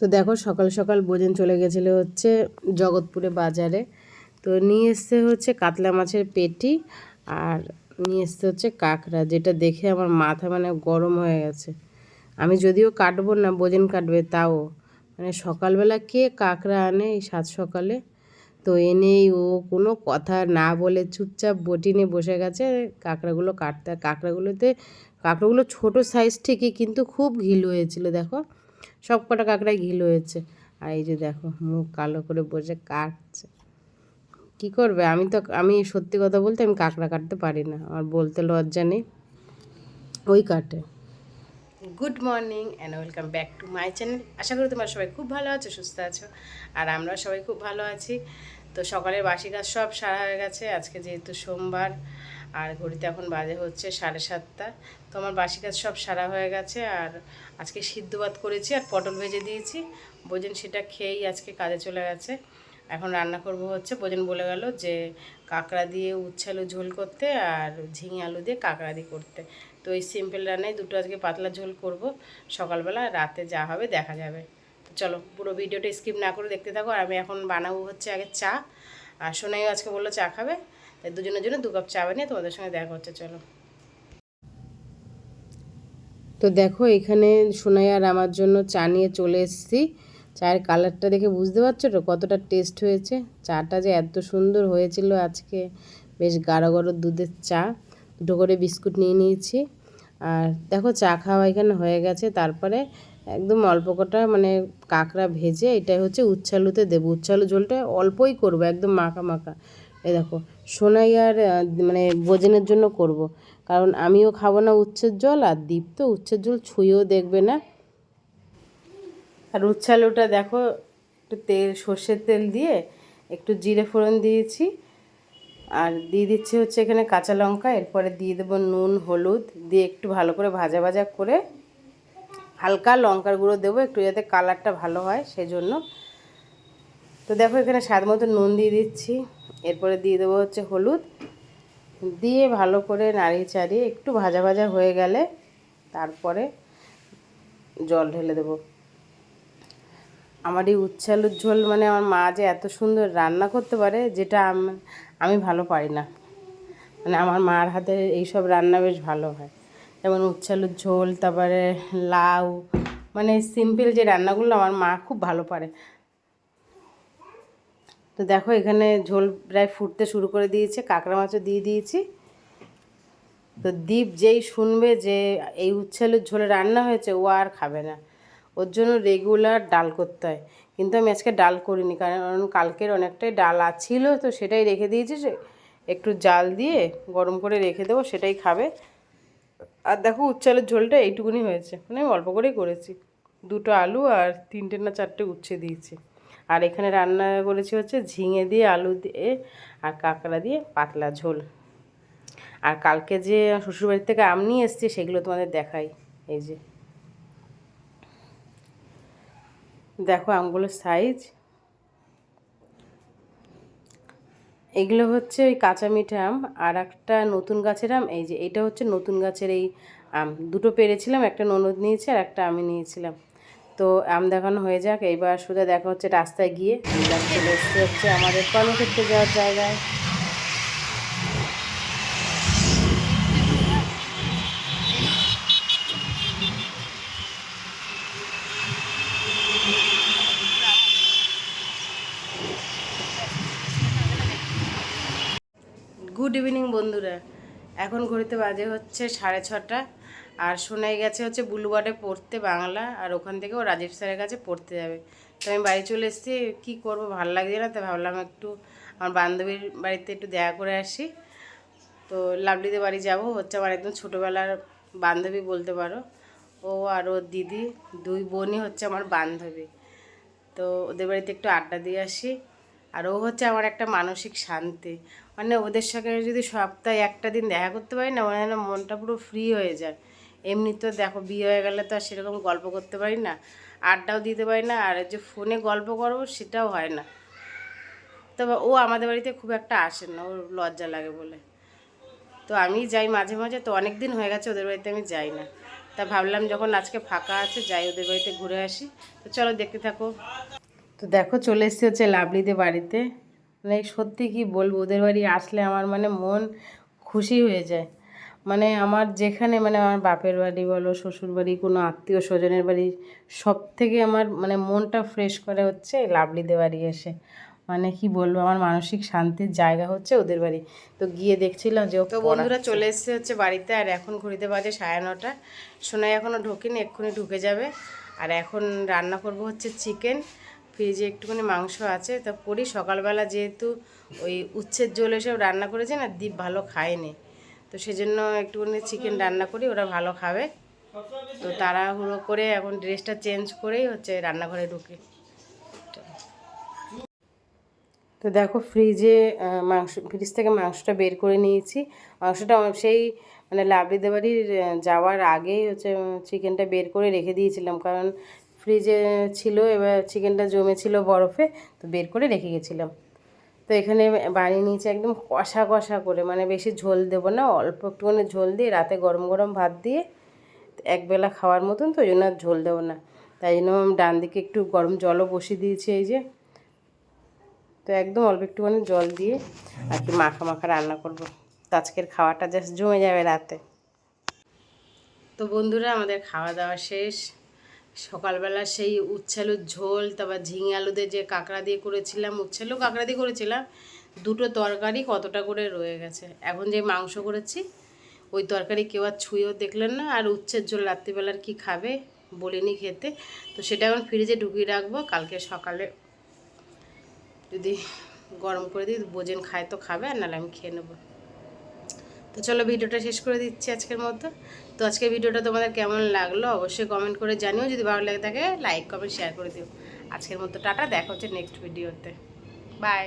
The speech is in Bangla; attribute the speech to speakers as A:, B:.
A: তো দেখো সকাল সকাল বোজন চলে গেছিল হচ্ছে জগৎপুরে বাজারে। তো নিয়ে এসছে হচ্ছে কাতলা মাছের পেটি আর নিয়ে এসছে হচ্ছে কাঁকড়া, যেটা দেখে আমার মাথা মানে গরম হয়ে গেছে। আমি যদিও কাটবো না, বোজন কাটবে তাও। মানে সকালবেলা কে কাঁকড়া আনে এই সাত সকালে? তো এনেই ও কোনো কথা না বলে চুপচাপ বটি নিয়ে বসে গেছে। কাঁকড়াগুলো কাটতে, কাঁকড়াগুলোতে, কাঁকড়াগুলো ছোটো সাইজ ঠিকই কিন্তু খুব ঘিল হয়েছিল, দেখো। সব কটা কাঁকড়ায় ঘিল হয়েছে। আর এই যে দেখো, মুখ কালো করে বসে কাটছে কি করবে? আমি তো, আমি সত্যি কথা বলতে আমি কাঁকড়া কাটতে পারি না। আমার বলতে লজ্জা নেই। ওই কাটে। Good morning and welcome back to my channel আশা করি তোমরা সবাই খুব ভালো আছো, সুস্থ আছো, আর আমরা সবাই খুব ভালো আছি। তো সকালের বাসি কাজ সব সারা হয়ে গেছে। আজকে যেহেতু সোমবার আর ঘড়িতে এখন বাজে হচ্ছে সাড়ে সাতটা। তো আমার বাসি কাজ সব সারা হয়ে গেছে আর আজকে সিদ্ধ ভাত করেছি আর পটল ভেজে দিয়েছি। বোঝেন সেটা খেয়েই আজকে কাজে চলে গেছে। এখন রান্না করব হচ্ছে বোঝেন বলে গেল যে কাঁকড়া দিয়ে উচ্ছে আলু ঝোল করতে আর ঝিঙে আলু দিয়ে কাঁকড়া দিয়ে করতে। তো এই সিম্পল রান্নায় দুটো আজকে পাতলা ঝোল করব। সকালবেলা রাতে যা হবে দেখা যাবে। চলো পুরো ভিডিওটা স্কিপ না করে দেখতে থাকো। আর আমি এখন বানাবো হচ্ছে আগে চা। আর সোনাইও আজকে বলল চা খাবে, তাই দুজনের জন্য দু কাপ চা বানিয়ে তোমাদের সঙ্গে দেখা হচ্ছে চলো। তো দেখো, এখানে সোনাই আর আমার জন্য চা নিয়ে চলে এসেছি। চায়ের কালারটা দেখে বুঝতে পারছ তো কতটা টেস্ট হয়েছে? চাটা যে এত সুন্দর হয়েছিল আজকে, বেশ গাঢ় গাঢ় দুধের চা। দুটো করে বিস্কুট নিয়ে নিয়েছি। আর দেখো, চা খাওয়া এখানে হয়ে গেছে। তারপরে একদম অল্প কটা মানে কাঁকড়া ভেজে এটাই হচ্ছে উচ্ছালুতে দেবো। উচ্ছালু ঝোলটা অল্পই করব, একদম মাখা মাখা। এই দেখো, সোনাই আর মানে বোজনের জন্য করব। কারণ আমিও খাব না উচ্ছের জল আর দীপ তো উচ্ছের জল ছুঁয়েও দেখবে না। আর উচ্ছালুটা দেখো, একটু তেল, সর্ষের তেল দিয়ে একটু জিরে ফোড়ন দিয়েছি। আর দিয়ে দিচ্ছি হচ্ছে এখানে কাঁচা লঙ্কা, এরপরে দিয়ে দেবো নুন, হলুদ, দিয়ে একটু ভালো করে ভাজা ভাজা করে হালকা লঙ্কার গুঁড়ো দেবো, একটু যাতে কালারটা ভালো হয়, সেজন্য। তো দেখো, এখানে স্বাদ মতো নুন দিয়ে দিচ্ছি। এরপরে দিয়ে দেবো হচ্ছে হলুদ। দিয়ে ভালো করে নাড়িয়ে চাড়িয়ে একটু ভাজা ভাজা হয়ে গেলে তারপরে জল ঢেলে দেবো। আমার এই উচ্ছালুর ঝোল মানে আমার মা যে এত সুন্দর রান্না করতে পারে, যেটা আমি ভালো পারি না। মানে আমার মার হাতে এইসব রান্না বেশ ভালো হয়। যেমন উচ্ছালুর ঝোল, তারপরে লাউ মানে সিম্পল যে রান্নাগুলো আমার মা খুব ভালো পারে। তো দেখো এখানে ঝোল প্রায় ফুটতে শুরু করে দিয়েছে, কাঁকড়া মাছও দিয়ে দিয়েছি। তো দীপ যেই শুনবে যে এই উচ্ছালের ঝোলে রান্না হয়েছে, ও আর খাবে না। ওর জন্য রেগুলার ডাল করতে হয়। কিন্তু আমি আজকে ডাল করিনি, কারণ কালকের অনেকটাই ডাল আছিল, তো সেটাই রেখে দিয়েছি একটু জাল দিয়ে গরম করে রেখে দেবো, সেটাই খাবে। আর দেখো উচ্চালের ঝোলটা এইটুকুনি হয়েছে। মানে আমি অল্প করেই করেছি। দুটো আলু আর তিনটে না চারটে উচ্ছে দিয়েছি। আর এখানে রান্না করেছি হচ্ছে ঝিঙে দিয়ে আলু দিয়ে আর কাঁকড়া দিয়ে পাতলা ঝোল। আর কালকে যে শ্বশুরবাড়ির থেকে আম নিয়ে এসছি, সেগুলো তোমাদের দেখাই। এই যে। দেখো আমগুলোর সাইজ এগুলো হচ্ছে ওই কাঁচা মিঠে আম আর একটা নতুন গাছের আম। এই যে এটা হচ্ছে নতুন গাছের এই আম। দুটো পেরেছিলাম, একটা ননদ নিয়েছে আর একটা আমি নিয়েছিলাম। তো আম দেখানো হয়ে যাক। এইবার সোজা দেখা হচ্ছে রাস্তায় গিয়ে। চলে এসছে হচ্ছে আমাদের কর্মক্ষেত্রে যাওয়ার জায়গায়। গুড ইভিনিং বন্ধুরা। এখন ঘড়িতে বাজে হচ্ছে সাড়ে ছটা, আর শোনাই গেছে হচ্ছে বুলুবার্ডে পড়তে বাংলা, আর ওখান থেকে ও রাজীব স্যারের কাছে পড়তে যাবে। তো আমি বাড়ি চলে এসেছি, কী করব, ভালো লাগছে না? তো ভাবলাম একটু আমার বান্ধবীর বাড়িতে একটু দেখা করে আসি। তো লাভলিদের বাড়ি যাব, হচ্ছে আমার একদম ছোটোবেলার বান্ধবী বলতে পারো। ও আর ওর দিদি, দুই বোনই হচ্ছে আমার বান্ধবী। তো ওদের বাড়িতে একটু আড্ডা দিয়ে আসি। আর ও হচ্ছে আমার একটা মানসিক শান্তি। মানে ওদের সঙ্গে যদি সপ্তাহে একটা দিন দেখা করতে পারি না মানে মনটা পুরো ফ্রি হয়ে যায়। এমনি তো দেখো বিয়ে হয়ে গেলে তো আর সেরকম গল্প করতে পারি না, আড্ডাও দিতে পারি না, আর যে ফোনে গল্প করব সেটাও হয় না। তবে ও আমাদের বাড়িতে খুব একটা আসে না, ওর লজ্জা লাগে বলে। তো আমি যাই মাঝে মাঝে, তো অনেক দিন হয়ে গেছে ওদের বাড়িতে আমি যাই না। তা ভাবলাম যখন আজকে ফাঁকা আছে, যাই ওদের বাড়িতে ঘুরে আসি। তো চলো দেখতে থাকো। তো দেখো চলে এসেছি হচ্ছে লাভলিদের বাড়িতে। মানে সত্যি কি বলব ওদের বাড়ি আসলে আমার মানে মন খুশি হয়ে যায়। মানে আমার যেখানে মানে আমার বাপের বাড়ি বলো শ্বশুর বাড়ি কোনো আত্মীয় স্বজনের বাড়ি সব থেকে আমার মানে মনটা ফ্রেশ করে হচ্ছে লাভলিদের বাড়ি এসে। মানে কি বলব আমার মানসিক শান্তির জায়গা হচ্ছে ওদের বাড়ি। তো গিয়ে দেখছিলাম যে তো বন্ধুরা চলে এসছে হচ্ছে বাড়িতে আর এখন ঘড়িতে বাজে সাড়ে নটা। সোনাই এখনও ঢোকেনি এক্ষুনি ঢুকে যাবে। আর এখন রান্না করব হচ্ছে চিকেন। ফ্রিজে একটুখানি মাংস আছে, তা করি। সকালবেলা যেহেতু ওই উচ্ছের জল এসব রান্না করেছে না, দীপ ভালো খায়নি। তো সেজন্য একটুখানি চিকেন রান্না করি, ওরা ভালো খাবে। তো তাড়াহুড়ো করে এখন ড্রেসটা চেঞ্জ করেই হচ্ছে রান্নাঘরে ঢুকে। তো দেখো ফ্রিজে মাংস ফ্রিজ থেকে মাংসটা বের করে নিয়েছি। মাংসটা সেই মানে লাবড়িতে বাড়ির যাওয়ার আগেই হচ্ছে চিকেনটা বের করে রেখে দিয়েছিলাম। কারণ ফ্রিজে ছিল, এবার চিকেনটা জমেছিল বরফে, তো বের করে রেখে গেছিলাম। তো এখানে বানিয়ে নিয়েছি একদম কষা কষা করে মানে বেশি ঝোল দেবো না, অল্প একটুখানি ঝোল দিয়ে রাতে গরম গরম ভাত দিয়ে একবেলা খাওয়ার মতন, তো ওই জন্য আর ঝোল দেবো না। তাই জন্য ডান দিকে একটু গরম জলও বসিয়ে দিয়েছি এই যে। তো একদম অল্প একটুখানি জল দিয়ে আর কি মাখা মাখা রান্না করব। তো আজকের খাওয়াটা জাস্ট জমে যাবে রাতে। তো বন্ধুরা, আমাদের খাওয়া দাওয়া শেষ। সকালবেলা সেই উচ্ছালুর ঝোল, তারপর ঝিঙে আলুদের যে কাঁকড়া দিয়ে করেছিলাম উচ্ছালু কাঁকড়া দিয়ে করেছিলাম, দুটো তরকারি কতটা করে রয়ে গেছে। এখন যে মাংস করেছি, ওই তরকারি কেউ আর ছুঁয়েও দেখলেন না, আর উচ্ছের ঝোল রাত্রিবেলার কি খাবে বলিনি খেতে। তো সেটা এখন ফ্রিজে ঢুকিয়ে রাখব, কালকে সকালে যদি গরম করে দিই বোঝেন খায় তো খাবে, আর নাহলে আমি খেয়ে নেব। তো চলো ভিডিওটা শেষ করে দিচ্ছি আজকের মতো। তো আজকের ভিডিওটা তোমাদের কেমন লাগল অবশ্যই কমেন্ট করে জানিও। যদি ভালো লাগে থাকে লাইক কমেন্ট শেয়ার করে দিও। আজকের মতো টাটা, দেখা হচ্ছে নেক্সট ভিডিওতে বাই